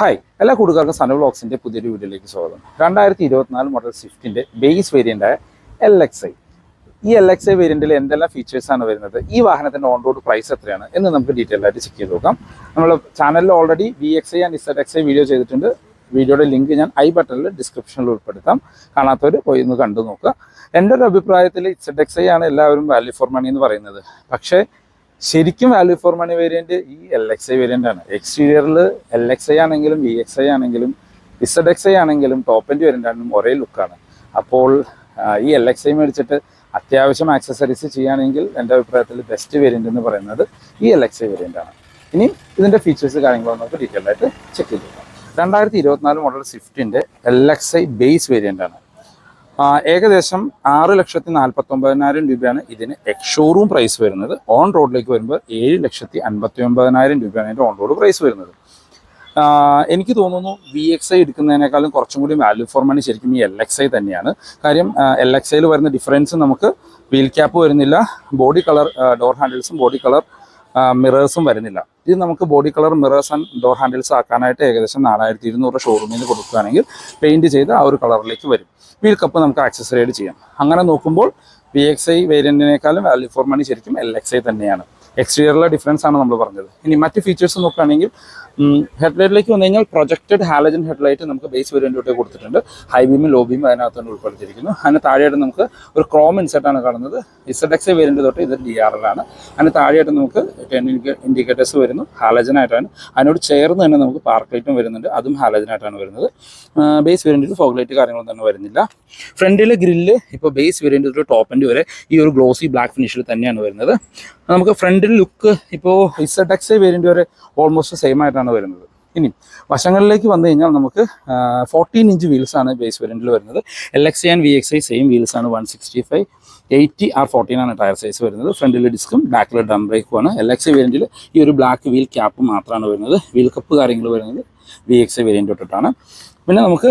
Hi എല്ലാ കൂട്ടുകാർക്കും സന വ്ളോഗ്സിന്റെ പുതിയൊരു വീഡിയോയിലേക്ക് സ്വാഗതം. രണ്ടായിരത്തി ഇരുപത്തിനാല് മോഡൽ സ്വിഫ്റ്റിന്റെ ബേസ് വേരിയന്റായ എൽ എക്സ് ഐ ഈ എൽ എക്സ് ഐ വേരിയന്റിൽ എന്തെല്ലാം ഫീച്ചേഴ്സ് ആണ് വരുന്നത്? ഈ വാഹനത്തിന്റെ ഓൺ റോഡ് പ്രൈസ് എത്രയാണ് എന്ന് നമുക്ക് ഡീറ്റെയിൽ ആയിട്ട് ചെക്ക് ചെയ്ത് നോക്കാം. നമ്മൾ ചാനലിൽ already V X I and Z X I video ചെയ്തിട്ടുണ്ട്. വീഡിയോയുടെ ലിങ്ക് ഞാൻ ഐ ബട്ടണിൽ ഡിസ്ക്രിപ്ഷനിൽ ഉൾപ്പെടുത്താം. കാണാത്തവർ പോയി ഒന്ന് കണ്ടു നോക്കുക. എന്റെ ഒരു അഭിപ്രായത്തിൽ ഇസഡ് എക്സ് ഐ ആണ് എല്ലാവരും വാല്യൂ ഫോർ മണി എന്ന് പറയുന്നത്. പക്ഷേ ശരിക്കും വാല്യൂ ഫോർ മണി വേരിയന്റ് ഈ എൽ എക്സ് ഐ വേരിയന്റ് ആണ്. എക്സ്റ്റീരിയറിൽ എൽ എക്സ് ഐ ആണെങ്കിലും വി എക്സ് ഐ ആണെങ്കിലും ഇസഡ് എക്സ് ഐ ആണെങ്കിലും ടോപ്പ് എൻഡ് വേരിയന്റ് ആണെങ്കിലും ഒരേ ലുക്കാണ് അപ്പോൾ ഈ എൽ എക്സ് ഐ മേടിച്ചിട്ട് അത്യാവശ്യം ആക്സസറീസ് ചെയ്യുകയാണെങ്കിൽ എന്റെ അഭിപ്രായത്തിൽ ബെസ്റ്റ് വേരിയന്റ് എന്ന് പറയുന്നത് ഈ എൽ എക്സ് ഐ വേരിയന്റ് ആണ്. ഇനി ഇതിന്റെ ഫീച്ചേഴ്സ് കാര്യങ്ങളോ നമുക്ക് ഡീറ്റെയിൽ ആയിട്ട് ചെക്ക് ചെയ്തു രണ്ടായിരത്തി ഇരുപത്തിനാല് model സ്വിഫ്റ്റിന്റെ L X I base variant ആണ്. ഏകദേശം ആറ് ലക്ഷത്തി നാൽപ്പത്തി ഒമ്പതിനായിരം രൂപയാണ് ഇതിന് എക്സ് ഷോറൂം പ്രൈസ് വരുന്നത്. ഓൺ റോഡിലേക്ക് വരുമ്പോൾ ഏഴ് ലക്ഷത്തി അൻപത്തി ഒമ്പതിനായിരം രൂപയാണ് അതിന്റെ ഓൺ റോഡ് പ്രൈസ് വരുന്നത്. എനിക്ക് തോന്നുന്നു വി എക്സ് ഐ എടുക്കുന്നതിനേക്കാളും കുറച്ചും കൂടി വാല്യൂ ഫോർ മണി ശരിക്കും ഈ എൽ എക്സ് ഐ തന്നെയാണ്. കാര്യം എൽ എക്സ് ഐയിൽ വരുന്ന ഡിഫറൻസ് നമുക്ക് വീൽ ക്യാപ്പ് വരുന്നില്ല ബോഡി കളർ ഡോർ ഹാൻഡിൽസും ബോഡി കളർ മിറേഴ്സും വരുന്നില്ല. ഇത് നമുക്ക് body colour mirrors and door handles ആക്കാനായിട്ട് ഏകദേശം നാലായിരത്തി ഇരുന്നൂറ് ഷോറൂമിൽ നിന്ന് കൊടുക്കുകയാണെങ്കിൽ പെയിന്റ് ചെയ്ത് ആ ഒരു കളറിലേക്ക് വരും. വീൽ കപ്പ് നമുക്ക് ആക്സസറൈഡ് ചെയ്യാം. അങ്ങനെ നോക്കുമ്പോൾ വി എക്സ് ഐ വേരിയന്റിനേക്കാളും വാല്യൂ ഫോർ മണി ശരിക്കും എൽ എക്സ് ഐ തന്നെയാണ്. എക്സ്റ്റീരിയറിലെ ഡിഫറൻസ് ആണ് നമ്മൾ പറഞ്ഞത്. ഇനി മറ്റ് ഫീച്ചേഴ്സ് നോക്കുകയാണെങ്കിൽ ഹെഡ്ലൈറ്റിലേക്ക് വന്നു കഴിഞ്ഞാൽ പ്രൊജക്റ്റഡ് ഹാലജൻ ഹെഡ്ലൈറ്റ് നമുക്ക് ബേസ് വേരിയന്റ് തൊട്ട് കൊടുത്തിട്ടുണ്ട്. ഹൈ ബീമും ലോ ബീമും അതിനകത്ത് തന്നെ ഉൾപ്പെടുത്തിയിരിക്കുന്നു. അതിന് താഴെയായിട്ട് നമുക്ക് ഒരു ക്രോം ഇൻസെറ്റ് ആണ് കാണുന്നത്. ഇസഡ് എക്സ് വേരിയന്റ് തൊട്ട് ഇത് ഡി ആർ എൽ ആണ്. അതിന് താഴെയായിട്ട് നമുക്ക് ടെൻ ഇൻഡിക്കേറ്റേഴ്സ് വരുന്നു. ഹാലജനായിട്ടാണ് അതിനോട് ചേർന്ന് തന്നെ നമുക്ക് പാർക്ക് ലൈറ്റും വരുന്നുണ്ട്. അതും ഹാലജനായിട്ടാണ് വരുന്നത്. ബേസ് വേരിയന്റിൽ ഫോഗ് ലൈറ്റ് കാര്യങ്ങളൊന്നും തന്നെ വരുന്നില്ല. ഫ്രണ്ടിലെ ഗ്രില്ല് ഇപ്പോൾ ബേസ് വേരിയന്റ് തൊട്ട് ടോപ്പ് എൻഡ് വരെ ഈ ഒരു ഗ്ലോസി ബ്ലാക്ക് ഫിനിഷിൽ തന്നെയാണ് വരുന്നത്. നമുക്ക് ഫ്രണ്ടിൽ ലുക്ക് ഇപ്പോൾ ഇസഡ് എക്സ് വേരിയന്റ് വരെ ഓൾമോസ്റ്റ് സെയിം ആയിട്ടാണ് വരുന്നത്. ഇനി വശങ്ങളിലേക്ക് വന്നു കഴിഞ്ഞാൽ നമുക്ക് ഫോർട്ടീൻ ഇഞ്ച് വീൽസ് ആണ് ബേസ് വേരിയന്റിൽ വരുന്നത്. L X and V X I same wheels ആണ് one sixty five eighty R fourteen ആണ് ടയർ സൈസ് വരുന്നത്. ഫ്രണ്ടിൽ ഡിസ്കും ബാക്കിൽ ഡ്രം ബ്രേക്കും ആണ്. എൽ എക്സ് വേരിയന്റിൽ ഈ ഒരു ബ്ലാക്ക് വീൽ ക്യാപ്പ് മാത്രമാണ് വരുന്നത്. വീൽ കപ്പ് കാര്യങ്ങൾ വരുന്നത് വി എക്സ് വേരിയന്റ് തൊട്ടിട്ടാണ്. പിന്നെ നമുക്ക്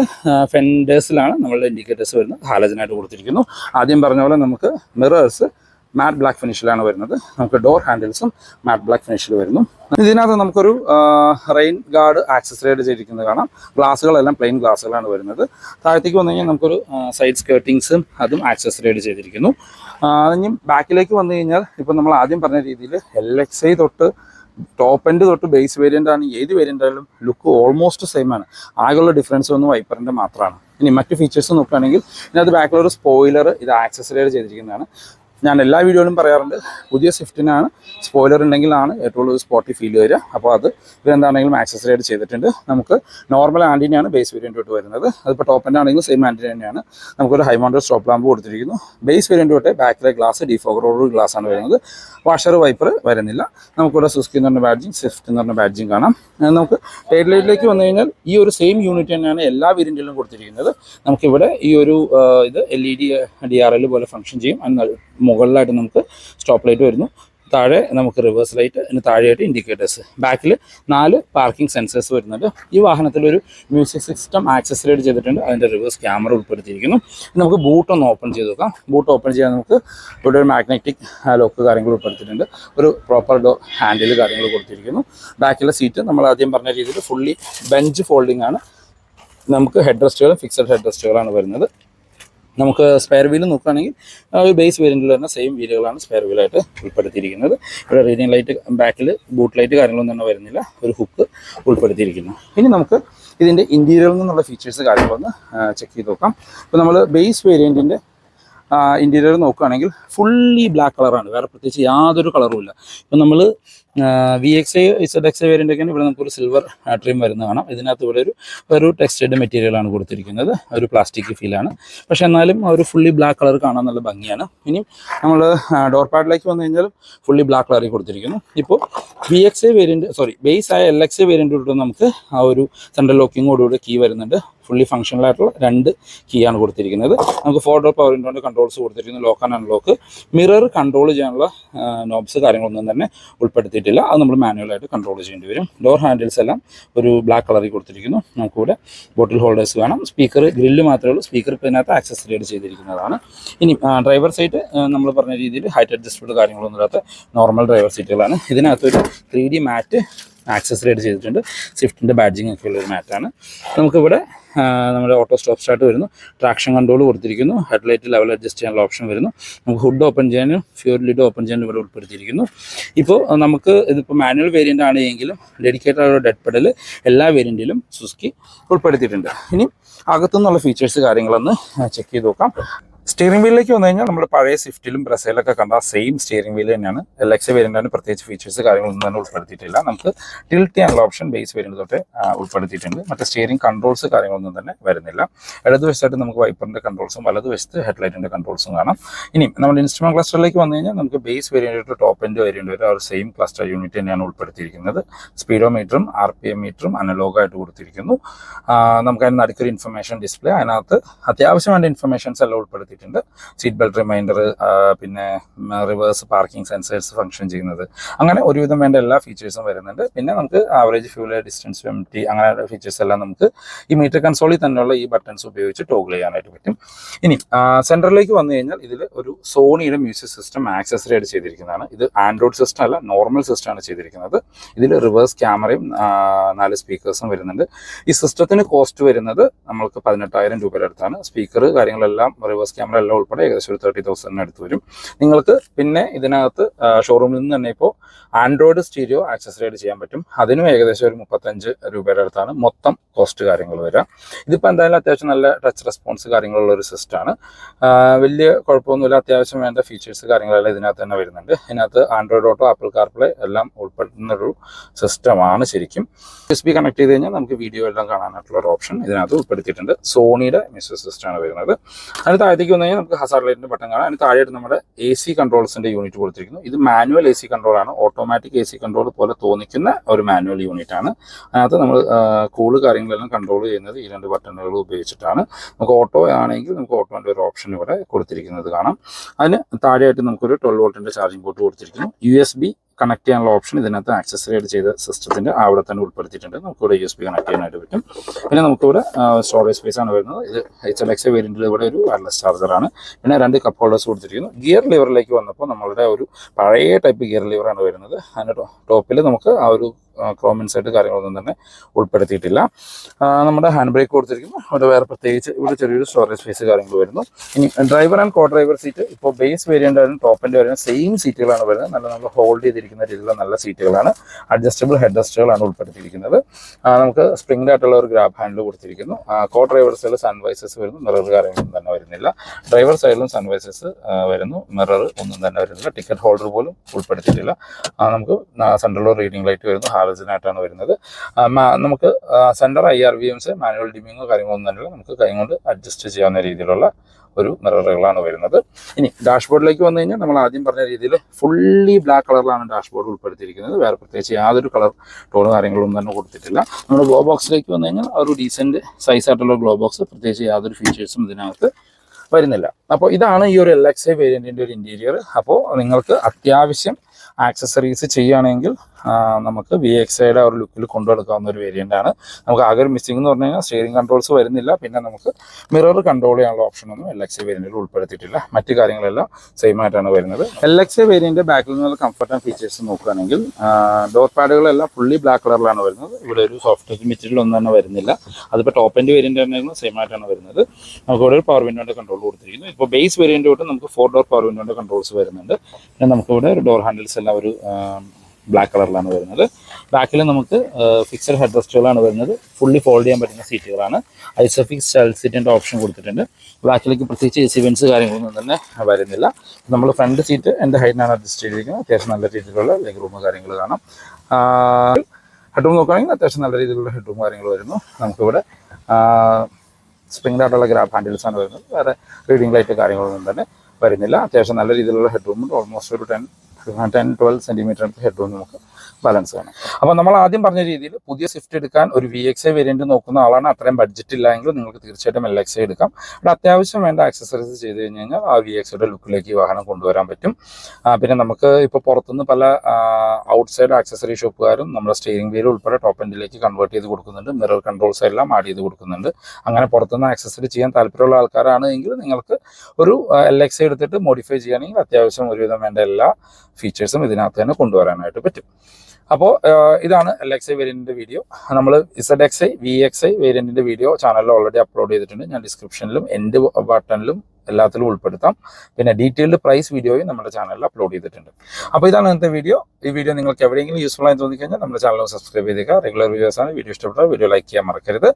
ഫെൻഡേഴ്സിലാണ് നമ്മളുടെ ഇൻഡിക്കേറ്റേഴ്സ് വരുന്നത്. ഹാലജനായിട്ട് കൊടുത്തിരിക്കുന്നു. ആദ്യം പറഞ്ഞ പോലെ നമുക്ക് മിറേഴ്സ് മാറ്റ് ബ്ലാക്ക് ഫിനിഷിലാണ് വരുന്നത്. നമുക്ക് ഡോർ ഹാൻഡിൽസും മാറ്റ് ബ്ലാക്ക് ഫിനിഷിൽ വരുന്നു. ഇതിനകത്ത് നമുക്കൊരു റെയിൻ ഗാർഡ് ആക്സസറൈഡ് ചെയ്തിരിക്കുന്നത് കാണാം. ഗ്ലാസ്സുകളെല്ലാം പ്ലെയിൻ ഗ്ലാസ്സുകളാണ് വരുന്നത്. താഴത്തേക്ക് വന്നു കഴിഞ്ഞാൽ നമുക്കൊരു സൈഡ് സ്കേർട്ടിങ്സും അതും ആക്സസറൈഡ് ചെയ്തിരിക്കുന്നു. അതിന് ബാക്കിലേക്ക് വന്നു കഴിഞ്ഞാൽ ഇപ്പം നമ്മൾ ആദ്യം പറഞ്ഞ രീതിയിൽ എൽ എക്സ് ഐ തൊട്ട് ടോപ്പ് എൻഡ് തൊട്ട് ബേസ് വേരിയന്റ് ആണ്. ഏത് വേരിയന്റ് ആയാലും ലുക്ക് ഓൾമോസ്റ്റ് സെയിം ആണ്. ആകെയുള്ള ഡിഫറൻസ് ഒന്ന് വൈപ്പറിന്റെ മാത്രമാണ്. ഇനി മറ്റ് ഫീച്ചേഴ്സ് നോക്കുകയാണെങ്കിൽ ഇതിനകത്ത് ബാക്കിലൊരു സ്പോയിലർ ഇത് ആക്സസറൈഡ് ചെയ്തിരിക്കുന്നതാണ്. ഞാൻ എല്ലാ വീഡിയോയിലും പറയാറുണ്ട് പുതിയ സ്വിഫ്റ്റിനാണ് സ്പോയിലർ ഉണ്ടെങ്കിലാണ് ഏറ്റവും കൂടുതൽ സ്പോട്ടി ഫീൽ വരിക. അപ്പോൾ അത് ഇതെന്താണെങ്കിലും ആയിട്ട് ചെയ്തിട്ടുണ്ട്. നമുക്ക് നോർമൽ ആന്റിനെയാണ് ബേസ് വേരിയന്റ് തൊട്ട് വരുന്നത്. അതിപ്പോൾ ടോപ്പ് എന്റെ ആണെങ്കിലും സെയിം ആന്റിന തന്നെയാണ്. നമുക്കൊരു ഹൈ മൗണ്ടഡ് സ്റ്റോപ്പ് ലാമ്പ് കൊടുത്തിരിക്കുന്നു. ബേസ് വേരിയന്റ് തൊട്ട് ബാക്കിലെ ഗ്ലാസ് ഡിഫോഗറോട് ഗ്ലാസ് ആണ് വരുന്നത്. വാഷർ വൈപ്പർ വരുന്നില്ല. നമുക്കിവിടെ സുസ്കി എന്ന് പറഞ്ഞ ബാഡ്ജിങ് സ്വിഫ്റ്റ് എന്ന് പറഞ്ഞ ബാഡ്ജിങ് കാണാം. നമുക്ക് ടൈഡ് ലൈറ്റിലേക്ക് വന്നു കഴിഞ്ഞാൽ ഈ ഒരു സെയിം യൂണിറ്റ് തന്നെയാണ് എല്ലാ വേരിയന്റിലും കൊടുത്തിരിക്കുന്നത്. നമുക്കിവിടെ ഈ ഒരു ഇത് L E D D R L പോലെ ഫംഗ്ഷൻ ചെയ്യും. അതിന് മുകളിലായിട്ട് നമുക്ക് സ്റ്റോപ്പ് ലൈറ്റ് വരുന്നു. താഴെ നമുക്ക് റിവേഴ്സ് ലൈറ്റ് അതിന് താഴെയായിട്ട് ഇൻഡിക്കേറ്റേഴ്സ് ബാക്കിൽ നാല് പാർക്കിംഗ് സെൻസേഴ്സ് വരുന്നുണ്ട്. ഈ വാഹനത്തിൽ ഒരു മ്യൂസിക് സിസ്റ്റം ആക്സസറൈഡ് ചെയ്തിട്ടുണ്ട്. അതിന്റെ റിവേഴ്സ് ക്യാമറ ഉൾപ്പെടുത്തിയിരിക്കുന്നു. നമുക്ക് ബൂട്ട് ഒന്ന് ഓപ്പൺ ചെയ്ത് നോക്കാം. ബൂട്ട് ഓപ്പൺ ചെയ്യാൻ നമുക്ക് ഇവിടെ ഒരു മാഗ്നറ്റിക് ലോക്ക് കാര്യങ്ങൾ ഉൾപ്പെടുത്തിയിട്ടുണ്ട്. ഒരു പ്രോപ്പർ ഡോ ഹാൻഡിൽ കാര്യങ്ങൾ കൊടുത്തിരിക്കുന്നു. ബാക്കിലെ സീറ്റ് നമ്മൾ ആദ്യം പറഞ്ഞ രീതിയിൽ ഫുള്ളി ബെഞ്ച് ഫോൾഡിംഗ് ആണ്. നമുക്ക് ഹെഡ് റെസ്റ്റുകളും ഫിക്സഡ് ഹെഡ് റെസ്റ്റുകളാണ് വരുന്നത്. നമുക്ക് സ്പെയർ വീൽ നോക്കുകയാണെങ്കിൽ ഒരു ബേസ് വേരിയന്റിൽ തന്നെ സെയിം വീലുകളാണ് സ്പെയർ വീലായിട്ട് ഉൾപ്പെടുത്തിയിരിക്കുന്നത്. ഇവിടെ റീഡിങ് ലൈറ്റ് ബാക്കിൽ ബൂട്ട് ലൈറ്റ് കാര്യങ്ങളൊന്നും തന്നെ വരുന്നില്ല. ഒരു ഹുക്ക് ഉൾപ്പെടുത്തിയിരിക്കുന്നു. ഇനി നമുക്ക് ഇതിന്റെ ഇന്റീരിയറിൽ നിന്നുള്ള ഫീച്ചേഴ്സ് കാര്യങ്ങളൊന്ന് ചെക്ക് ചെയ്ത് നോക്കാം. ഇപ്പോൾ നമ്മൾ ബേസ് വേരിയന്റിന്റെ ഇന്റീരിയർ നോക്കുകയാണെങ്കിൽ ഫുള്ളി ബ്ലാക്ക് കളറാണ് വേറെ പ്രത്യേകിച്ച് യാതൊരു കളറും ഇല്ല. ഇപ്പം നമ്മൾ V X I Z X I variant ഒക്കെയാണ്. ഇവിടെ നമുക്കൊരു സിൽവർ ട്രീം വരുന്നത് കാണാം. ഇതിനകത്ത് ഇവിടെ ഒരു ഒരു ടെക്സ്റ്റൈഡ് മെറ്റീരിയലാണ് കൊടുത്തിരിക്കുന്നത്. ഒരു പ്ലാസ്റ്റിക് ഫീലാണ് പക്ഷേ എന്നാലും ഒരു ഫുള്ളി ബ്ലാക്ക് കളർ കാണാൻ നല്ല ഭംഗിയാണ്. ഇനി നമ്മൾ ഡോർ പാഡിലേക്ക് വന്നു കഴിഞ്ഞാലും ഫുള്ളി ബ്ലാക്ക് കളറിൽ കൊടുത്തിരിക്കുന്നു. ഇപ്പോൾ V X I variant sorry base ആയ എൽ എക്സ് ഐ വേരിയന്റ് നമുക്ക് ആ ഒരു സെൻട്രൽ ലോക്കിങ്ങോടുകൂടി കീ വരുന്നുണ്ട്. ഫുള്ളി ഫങ്ഷണൽ ആയിട്ടുള്ള രണ്ട് കീ ആണ് കൊടുത്തിരിക്കുന്നത്. നമുക്ക് ഫോർ ഡോർ പവർ വിൻഡോന്റെ കൺട്രോൾസ് കൊടുത്തിരിക്കുന്നു. Lock and unlock mirror control ചെയ്യാനുള്ള നോബ്സ് കാര്യങ്ങളൊന്നും തന്നെ ഉൾപ്പെടുത്തിയിട്ടില്ല അത് നമ്മൾ മാനുവലായിട്ട് കൺട്രോൾ ചെയ്യേണ്ടി വരും. ഡോർ ഹാൻഡിൽസ് എല്ലാം ഒരു ബ്ലാക്ക് കളറിൽ കൊടുത്തിരിക്കുന്നു. നമുക്കിവിടെ ബോട്ടിൽ ഹോൾഡേഴ്സ് വേണം. സ്പീക്കർ ഗ്രില്ല് മാത്രമേ ഉള്ളൂ. സ്പീക്കർ ഇപ്പോൾ ഇതിനകത്ത് ആക്സസറിയായിട്ട് ചെയ്തിരിക്കുന്നതാണ്. ഇനി ഡ്രൈവർ സീറ്റ് നമ്മൾ പറഞ്ഞ രീതിയിൽ ഹൈറ്റ് അഡ്ജസ്റ്റഡ് കാര്യങ്ങളൊന്നും ഇല്ലാത്ത നോർമൽ ഡ്രൈവർ സീറ്റുകളാണ് ഇതിനകത്തൊരു ത്രീ മാറ്റ് ആക്സസറി ആയിട്ട് ചെയ്തിട്ടുണ്ട്. സ്വിഫ്റ്റിന്റെ ബാഡ്ജിങ് ഒക്കെ ഉള്ളൊരു മാറ്റാണ് നമുക്കിവിടെ നമ്മുടെ ഓട്ടോ സ്റ്റോപ്പ് സ്റ്റാർട്ട് വരുന്നു. ട്രാക്ഷൻ കൺട്രോൾ കൊടുത്തിരിക്കുന്നു. ഹെഡ്ലൈറ്റ് ലെവൽ അഡ്ജസ്റ്റ് ചെയ്യാനുള്ള ഓപ്ഷൻ വരുന്നു. നമുക്ക് ഹുഡ് ഓപ്പൺ ചെയ്യാനും ഫ്യൂർ ലിഡ് ഓപ്പൺ ചെയ്യാനും ഇവിടെ ഉൾപ്പെടുത്തിയിരിക്കുന്നു. ഇപ്പോൾ നമുക്ക് ഇതിപ്പോൾ മാനുവൽ വേരിയന്റ് ആണ് എങ്കിലും ഡെഡിക്കേറ്റഡ് ആയ ഡെഡ് പെഡൽ എല്ലാ വേരിയന്റിലും സുസ്കി ഉൾപ്പെടുത്തിയിട്ടുണ്ട്. ഇനി അകത്തുനിന്നുള്ള ഫീച്ചേഴ്സ് കാര്യങ്ങളൊന്ന് ചെക്ക് ചെയ്ത് നോക്കാം. സ്റ്റിയറിംഗ് വീലിലേക്ക് വന്നു കഴിഞ്ഞാൽ നമ്മുടെ പഴയ സ്വിഫ്റ്റിലും ബ്രസയിലൊക്കെ കണ്ട സെയിം സ്റ്റിയറിംഗ് വീൽ തന്നെയാണ്. എക്സ് വേരിയന്റാണ് പ്രത്യേകിച്ച് ഫീച്ചേഴ്സ് കാര്യങ്ങളൊന്നും തന്നെ ഉൾപ്പെടുത്തിയിട്ടില്ല. നമുക്ക് ടിൽറ്റ് ചെയ്യാനുള്ള ഓപ്ഷൻ ബേസ് വേരിയന്റ് തൊട്ട് ഉൾപ്പെടുത്തിയിട്ടുണ്ട്. മറ്റേ സ്റ്റിയറിംഗ് കൺട്രോൾസ് കാര്യങ്ങളൊന്നും തന്നെ വരുന്നില്ല. ഇടതുവശത്തായിട്ട് നമുക്ക് വൈപ്പറിന്റെ കൺട്രോൾസും വലതുവശത്ത് ഹെഡ്ലൈറ്റിന്റെ കൺട്രോൾസും കാണാം. ഇനി നമ്മുടെ ഇൻസ്ട്രുമെന്റ് ക്ലസ്റ്ററിലേക്ക് വന്നു കഴിഞ്ഞാൽ നമുക്ക് base variant top end variant വരെ ആ സെയിം ക്ലസ്റ്റർ യൂണിറ്റ് തന്നെയാണ് ഉൾപ്പെടുത്തിയിരിക്കുന്നത്. സ്പീഡോമീറ്ററും ആർ പി എം മീറ്ററും അനലോഗായിട്ട് കൊടുത്തിരിക്കുന്നു നമുക്ക് അതിന് നടുക്കൊരു ഇൻഫർമേഷൻ ഡിസ്പ്ലേ അതിനകത്ത് അത്യാവശ്യം വേണ്ട ഇൻഫർമേഷൻസ് എല്ലാം ഉൾപ്പെടുത്തിയിട്ടുണ്ട്. സീറ്റ് ബെൽറ്റ് റിമൈൻഡർ പിന്നെ റിവേഴ്സ് പാർക്കിംഗ് സെൻസേഴ്സ് ഫംഗ്ഷൻ ചെയ്യുന്നത്. അങ്ങനെ ഒരുവിധം വേണ്ട എല്ലാ ഫീച്ചേഴ്സും വരുന്നുണ്ട്. പിന്നെ നമുക്ക് ആവറേജ് ഫ്യൂൽ ഡിസ്റ്റൻസ് എം അങ്ങനെ ഫീച്ചേഴ്സ് എല്ലാം നമുക്ക് ഈ മീറ്റർ കൺസോളിൽ തന്നെയുള്ള ഈ ബട്ടൺസ് ഉപയോഗിച്ച് ടോഗിൾ ചെയ്യാനായിട്ട് പറ്റും. ഇനി സെന്ററിലേക്ക് വന്നു കഴിഞ്ഞാൽ ഇതിൽ ഒരു സോണിയുടെ മ്യൂസിക് സിസ്റ്റം ആക്സസറി ആയിട്ട് ചെയ്തിരിക്കുന്നതാണ്. ഇത് ആൻഡ്രോയിഡ് സിസ്റ്റം അല്ല നോർമൽ സിസ്റ്റമാണ് ചെയ്തിരിക്കുന്നത്. ഇതിൽ റിവേഴ്സ് ക്യാമറയും നാല് സ്പീക്കേഴ്സും വരുന്നുണ്ട്. ഈ സിസ്റ്റത്തിന് കോസ്റ്റ് വരുന്നത് നമ്മൾക്ക് പതിനെട്ടായിരം രൂപയുടെ അടുത്താണ്. സ്പീക്കർ കാര്യങ്ങളെല്ലാം റിവേഴ്സ് ക്യാമറ എല്ലാം ഉൾപ്പെടെ ഏകദേശം ഒരു തേർട്ടി തൗസൻഡിന് അടുത്ത് വരും. നിങ്ങൾക്ക് പിന്നെ ഇതിനകത്ത് ഷോറൂമിൽ നിന്ന് തന്നെ ഇപ്പോൾ ആൻഡ്രോയിഡ് സ്റ്റീരിയോ ആക്സസറൈഡ് ചെയ്യാൻ പറ്റും. അതിനും ഏകദേശം ഒരു മുപ്പത്തഞ്ച് രൂപയുടെ അടുത്താണ് മൊത്തം കോസ്റ്റ് കാര്യങ്ങൾ വരിക ഇതിപ്പോൾ എന്തായാലും അത്യാവശ്യം നല്ല ടച്ച് റെസ്പോൺസ് കാര്യങ്ങളുള്ള ഒരു സിസ്റ്റമാണ് വലിയ കുഴപ്പമൊന്നുമില്ല. അത്യാവശ്യം വേണ്ട ഫീച്ചേഴ്സ് കാര്യങ്ങളെല്ലാം ഇതിനകത്ത് തന്നെ വരുന്നുണ്ട്. ഇതിനകത്ത് ആൻഡ്രോയിഡ് ഓട്ടോ ആപ്പിൾ കാർപ്ലേ എല്ലാം ഉൾപ്പെടുന്ന ഒരു സിസ്റ്റമാണ് ശരിക്കും. എസ് ബി കണക്ട് ചെയ്ത് കഴിഞ്ഞാൽ നമുക്ക് വീഡിയോ എല്ലാം കാണാനായിട്ടുള്ള ഒരു ഓപ്ഷൻ ഇതിനകത്ത് ഉൾപ്പെടുത്തിയിട്ടുണ്ട്. സോണിയുടെ മ്യൂസിക് സിസ്റ്റമാണ് വരുന്നത്. അതിന് താഴത്തേക്ക് വന്നു കഴിഞ്ഞാൽ നമുക്ക് ഹസാർ ലൈറ്റിന്റെ ബട്ടൺ കാണാം. അതിന് താഴെയായിട്ട് നമ്മുടെ എ സി കൺട്രോൾസിന്റെ യൂണിറ്റ് കൊടുത്തിരിക്കുന്നു. ഇത് മാനുവൽ എ സി കൺട്രോൾ ആണ്. ഓട്ടോമാറ്റിക് എ സി കൺട്രോൾ പോലെ തോന്നിക്കുന്ന ഒരു മാനുവൽ യൂണിറ്റ് ആണ്. അതിനകത്ത് നമ്മൾ കൂൾ കാര്യങ്ങളെല്ലാം കൺട്രോൾ ചെയ്യുന്നത് ഈ രണ്ട് ബട്ടണുകൾ ഉപയോഗിച്ചിട്ടാണ്. നമുക്ക് ഓട്ടോ ആണെങ്കിൽ നമുക്ക് ഓട്ടോന്റെ ഒരു ഓപ്ഷൻ ഇവിടെ കൊടുത്തിരിക്കുന്നത് കാണാം. അതിന് താഴെയായിട്ട് നമുക്കൊരു ട്വൽവ് വോൾട്ടിന്റെ ചാർജിംഗ് പോർട്ട് കൊടുത്തിരിക്കുന്നു. യു എസ് ബി കണക്ട് ചെയ്യാനുള്ള ഓപ്ഷൻ ഇതിനകത്ത് ആക്സസറി ആയിട്ട് ചെയ്ത സിസ്റ്റത്തിന്റെ അവിടെ തന്നെ ഉൾപ്പെടുത്തിയിട്ടുണ്ട്. നമുക്കിവിടെ യു എസ് ബി കണക്ട് ചെയ്യാനായിട്ട് പറ്റും. പിന്നെ നമുക്കിവിടെ സ്റ്റോറേജ് സ്പേസ് ആണ് വരുന്നത്. ഇത് എച്ച് എൽ എക്സ് വേരിയന്റിൽ ഇവിടെ ഒരു വയർലെസ് ചാർജറാണ് പിന്നെ രണ്ട് കപ്പ് ഹോൾഡേഴ്സ് കൊടുത്തിരിക്കുന്നു. ഗിയർ ലിവറിലേക്ക് വന്നപ്പോൾ നമ്മളുടെ ഒരു പഴയ ടൈപ്പ് ഗിയർ ലിവറാണ് വരുന്നത്. അതിന്റെ ടോപ്പിൽ നമുക്ക് ആ ഒരു ക്രോം ഇൻസൈറ്റ് കാര്യങ്ങളൊന്നും തന്നെ ഉൾപ്പെടുത്തിയിട്ടില്ല. നമ്മുടെ ഹാൻഡ് ബ്രേക്ക് കൊടുത്തിരിക്കുന്നു. അവിടെ വേറെ പ്രത്യേകിച്ച് ഇവിടെ ചെറിയൊരു സ്റ്റോറേജ് സ്പേസ് കാര്യങ്ങൾ വരുന്നു. ഇനി driver and co driver seat ഇപ്പോൾ ബേസ് വേരിയന്റ് ആയാലും ടോപ്പിന്റെ വരുന്ന സെയിം സീറ്റുകളാണ് വരുന്നത്. നല്ല നമ്മൾ ഹോൾഡ് ചെയ്തിരിക്കുന്ന രീതിയിലുള്ള നല്ല സീറ്റുകളാണ് അഡ്ജസ്റ്റബിൾ ഹെഡ് റെസ്റ്റുകളാണ് ഉൾപ്പെടുത്തിയിരിക്കുന്നത്. നമുക്ക് സ്പ്രിംഗ് ആയിട്ടുള്ള ഒരു ഗ്രാബ് ഹാൻഡിൽ കൊടുത്തിരിക്കുന്നു. കോ ഡ്രൈവർ സൈഡിൽ സൺവൈസസ് വരുന്നു. മിറർ കാര്യങ്ങളൊന്നും തന്നെ വരുന്നില്ല. ഡ്രൈവർ സൈഡിലും സൺവൈസസ് വരുന്നു. മിറർ ഒന്നും തന്നെ വരുന്നില്ല. ടിക്കറ്റ് ഹോൾഡർ പോലും ഉൾപ്പെടുത്തിയിട്ടില്ല. നമുക്ക് സെൻട്രൽ റീഡിംഗ് ലൈറ്റ് വരുന്നു. ഹാലജനായിട്ടാണ് വരുന്നത്. നമുക്ക് centre I R V Ms manual ഡിമിങ്ങോ കാര്യങ്ങളൊന്നും തന്നെ നമുക്ക് കൈ കൊണ്ട് അഡ്ജസ്റ്റ് ചെയ്യാവുന്ന രീതിയിലുള്ള ഒരു മിററുകളാണ് വരുന്നത്. ഇനി ഡാഷ്ബോർഡിലേക്ക് വന്നു കഴിഞ്ഞാൽ നമ്മൾ ആദ്യം പറഞ്ഞ രീതിയിൽ ഫുള്ളി ബ്ലാക്ക് കളറിലാണ് ഡാഷ്ബോർഡ് ഉൾപ്പെടുത്തിയിരിക്കുന്നത്. വേറെ പ്രത്യേകിച്ച് യാതൊരു കളർ ടോൺ കാര്യങ്ങളൊന്നും തന്നെ കൊടുത്തിട്ടില്ല. നമ്മൾ ഗ്ലോ ബോക്സിലേക്ക് വന്നു കഴിഞ്ഞാൽ ഒരു ഡീസന്റ് സൈസ് ആയിട്ടുള്ള ഗ്ലോ ബോക്സ് പ്രത്യേകിച്ച് യാതൊരു ഫീച്ചേഴ്സും ഇതിനകത്ത് വരുന്നില്ല. അപ്പോൾ ഇതാണ് ഈ ഒരു എൽ എക്സ് ഐ വേരിയന്റിന്റെ ഒരു ഇന്റീരിയർ അപ്പോൾ നിങ്ങൾക്ക് അത്യാവശ്യം ആക്സസറീസ് ചെയ്യുകയാണെങ്കിൽ നമുക്ക് വി എക്സ് ഐയുടെ ഒരു ലുക്കിൽ കൊണ്ടുനടക്കാവുന്ന ഒരു വേരിയന്റ് ആണ്. നമുക്ക് ആകെ ഒരു മിസ്സിംഗ് എന്ന് പറഞ്ഞു കഴിഞ്ഞാൽ സ്റ്റിയറിംഗ് കൺട്രോൾസ് വരുന്നില്ല. പിന്നെ നമുക്ക് മിറർ കൺട്രോൾ ചെയ്യാനുള്ള ഓപ്ഷനൊന്നും എൽ എക്സ് വേരിയന്റിൽ ഉൾപ്പെടുത്തിയിട്ടില്ല. മറ്റു കാര്യങ്ങളെല്ലാം സെയിം ആയിട്ടാണ് വരുന്നത്. എൽ എക്സ് വേരിയന്റെ ബാക്കിൽ നിന്നുള്ള കംഫർട്ട് ആൻഡ് ഫീച്ചേഴ്സ് നോക്കുകയാണെങ്കിൽ ഡോർ പാഡുകളെല്ലാം ഫുള്ളി ബ്ലാക്ക് കളറിലാണ് വരുന്നത്. ഇവിടെ ഒരു സോഫ്റ്റ് മെറ്റീരിയൽ ഒന്നും തന്നെ വരുന്നില്ല. അതിപ്പോൾ ടോപ്പ് എൻഡ് വേരിയന്റ് ആണെങ്കിലും സെയിം ആയിട്ടാണ് വരുന്നത്. നമുക്ക് ഇവിടെ ഒരു പവർ വിൻഡോന്റെ കൺട്രോൾ കൊടുത്തിരിക്കുന്നു. ഇപ്പോൾ ബേസ് വേരിയന്റ് തൊട്ട് നമുക്ക് ഫോർ ഡോർ പവർ വിൻഡോന്റെ കൺട്രോൾസ് വരുന്നുണ്ട്. പിന്നെ നമുക്കിവിടെ ഒരു ഡോർ ഹാൻഡിൽസ് എല്ലാം ഒരു ബ്ലാക്ക് കളറിലാണ് വരുന്നത്. ബാക്കിൽ നമുക്ക് ഫിക്സഡ് ഹെഡ് റെസ്റ്റുകളാണ് വരുന്നത്. ഫുള്ളി ഫോൾഡ് ചെയ്യാൻ പറ്റുന്ന സീറ്റുകളാണ് ഐസോഫിക്സ് ചൈൽഡ് സീറ്റിന്റെ ഓപ്ഷൻ കൊടുത്തിട്ടുണ്ട്. ബാക്കിലേക്ക് പ്രത്യേകിച്ച് എസിവൻസ് കാര്യങ്ങളൊന്നും തന്നെ വരുന്നില്ല. നമ്മൾ ഫ്രണ്ട് സീറ്റ് എന്റെ ഹൈറ്റിനാണ് അഡ്ജസ്റ്റ് ചെയ്തിരിക്കുന്നത്. അത്യാവശ്യം നല്ല രീതിയിലുള്ള ലെഗ് റൂം കാര്യങ്ങൾ കാണാം. ഹെഡ് റൂം നോക്കുകയാണെങ്കിൽ അത്യാവശ്യം നല്ല രീതിയിലുള്ള ഹെഡ് റൂം കാര്യങ്ങൾ വരുന്നു. നമുക്കിവിടെ സ്പ്രിംഗ് ആയിട്ടുള്ള ഗ്രാബ് ഹാൻഡിൽസ് ആണ് വരുന്നത്. വേറെ റീഡിംഗ് ലൈറ്റ് കാര്യങ്ങളൊന്നും തന്നെ വരുന്നില്ല. അത്യാവശ്യം നല്ല രീതിയിലുള്ള ഹെഡ് റൂമുണ്ട് ഓൾമോസ്റ്റ് ഒരു ten ten twelve centimetre head നമുക്ക് ബാലൻസ് വേണം അപ്പോൾ നമ്മൾ ആദ്യം പറഞ്ഞ രീതിയിൽ പുതിയ സ്വിഫ്റ്റ് എടുക്കാൻ ഒരു വി എക്സ് ഐ വേരിയന്റ് നോക്കുന്ന ആളാണ്. അത്രയും ബഡ്ജറ്റ് ഇല്ലെങ്കിൽ നിങ്ങൾക്ക് തീർച്ചയായിട്ടും എൽ എക്സ് ഐ എടുക്കാം. അവിടെ അത്യാവശ്യം വേണ്ട ആക്സസറീസ് ചെയ്ത് കഴിഞ്ഞ് കഴിഞ്ഞാൽ ആ വി എക്സ് ഐയുടെ ലുക്കിലേക്ക് വാഹനം കൊണ്ടുവരാൻ പറ്റും. പിന്നെ നമുക്ക് ഇപ്പോൾ പുറത്തുനിന്ന് പല ഔട്ട്സൈഡ് ആക്സസറി ഷോപ്പുകാരും നമ്മുടെ സ്റ്റിയറിംഗ് വീൽ ഉൾപ്പെടെ ടോപ്പ് എൻഡിലേക്ക് കൺവേർട്ട് ചെയ്ത് കൊടുക്കുന്നുണ്ട്. മിറർ കൺട്രോൾസ് എല്ലാം ആഡ് ചെയ്ത് കൊടുക്കുന്നുണ്ട്. അങ്ങനെ പുറത്തുനിന്ന് ആക്സസറി ചെയ്യാൻ താല്പര്യമുള്ള ആൾക്കാരാണ് എങ്കിൽ നിങ്ങൾക്ക് ഒരു എൽ എക്സ് എടുത്തിട്ട് മോഡിഫൈ ചെയ്യുകയാണെങ്കിൽ അത്യാവശ്യം ഒരുവിധം വേണ്ട എല്ലാ ഫീച്ചേഴ്സും ഇതിനകത്ത് തന്നെ കൊണ്ടുവരാനായിട്ട് പറ്റും. അപ്പോൾ ഇതാണ് എൽ എക്സ് ഐ വേരിയന്റിന്റെ വീഡിയോ നമ്മൾ Z X I V X I വേരിയന്റിന്റെ video ചാനലിൽ ഓൾറെഡി അപ്ലോഡ് ചെയ്തിട്ടുണ്ട്. ഞാൻ ഡിസ്ക്രിപ്ഷനിലും എന്റെ ബട്ടണിലും എല്ലാത്തിലും ഉൾപ്പെടുത്താം. പിന്നെ ഡീറ്റെയിൽഡ് പ്രൈസ് വീഡിയോയും നമ്മുടെ ചാനലിൽ അപ്ലോഡ് ചെയ്തിട്ടുണ്ട്. അപ്പോൾ ഇതാണ് ഇന്നത്തെ വീഡിയോ ഈ വീഡിയോ നിങ്ങൾക്ക് എവിടെയെങ്കിലും യൂസ്ഫുൾ ആയി തോന്നിക്കഴിഞ്ഞാൽ നമ്മുടെ ചാനൽ സബ്സ്ക്രൈബ് ചെയ്തേക്കുക. റെഗുലർ വീഡിയോസാണ് വീഡിയോ ഇഷ്ടപ്പെട്ടാൽ വീഡിയോ ലൈക്ക് ചെയ്യാൻ മറക്കരുത്.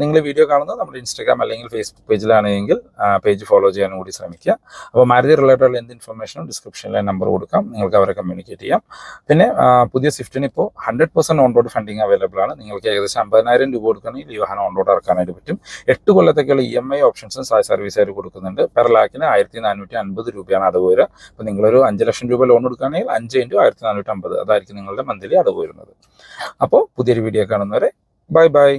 നിങ്ങൾ വീഡിയോ കാണുന്നത് നമ്മുടെ ഇൻസ്റ്റാഗ്രാം അല്ലെങ്കിൽ ഫേസ്ബുക്ക് പേജിലാണെങ്കിൽ പേജ് ഫോളോ ചെയ്യാനും കൂടി ശ്രമിക്കുക. അപ്പോൾ മാരുതി റിലേറ്റഡ് എന്ത് ഇൻഫർമേഷനും ഡിസ്ക്രിപ്ഷനിലെ നമ്പർ കൊടുക്കാം. നിങ്ങൾക്ക് അവരെ കമ്മ്യൂണിക്കേറ്റ് ചെയ്യാം. പിന്നെ പുതിയ സ്വിഫ്റ്റിന് ഇപ്പോൾ hundred percent on road funding available ആണ്. നിങ്ങൾക്ക് ഏകദേശം അമ്പതിനായിരം രൂപ കൊടുക്കണമെങ്കിൽ ഈ വാഹനം ഓൺ റോഡ് ഇറക്കാനായിട്ട് പറ്റും. എട്ട് കൊല്ലത്തേക്കുള്ള ഇ എം ഐ ഓപ്ഷൻസും സായ സർവീസ് ആയിട്ട് കൊടുക്കുന്നുണ്ട്. പെർ ലാക്കിന് ആയിരത്തി നാനൂറ്റി അൻപത് രൂപയാണ് അടവ് വരിക അപ്പോൾ നിങ്ങളൊരു അഞ്ച് ലക്ഷം രൂപ ലോൺ എടുക്കുകയാണെങ്കിൽ അഞ്ച് ഇന്റു ആയിരത്തി നാനൂറ്റി അമ്പത് അതായിരിക്കും നിങ്ങളുടെ മന്ത്ലി അടവ് വരുന്നത് അപ്പോൾ പുതിയൊരു വീഡിയോ കാണുന്നവരെ ബൈ ബൈ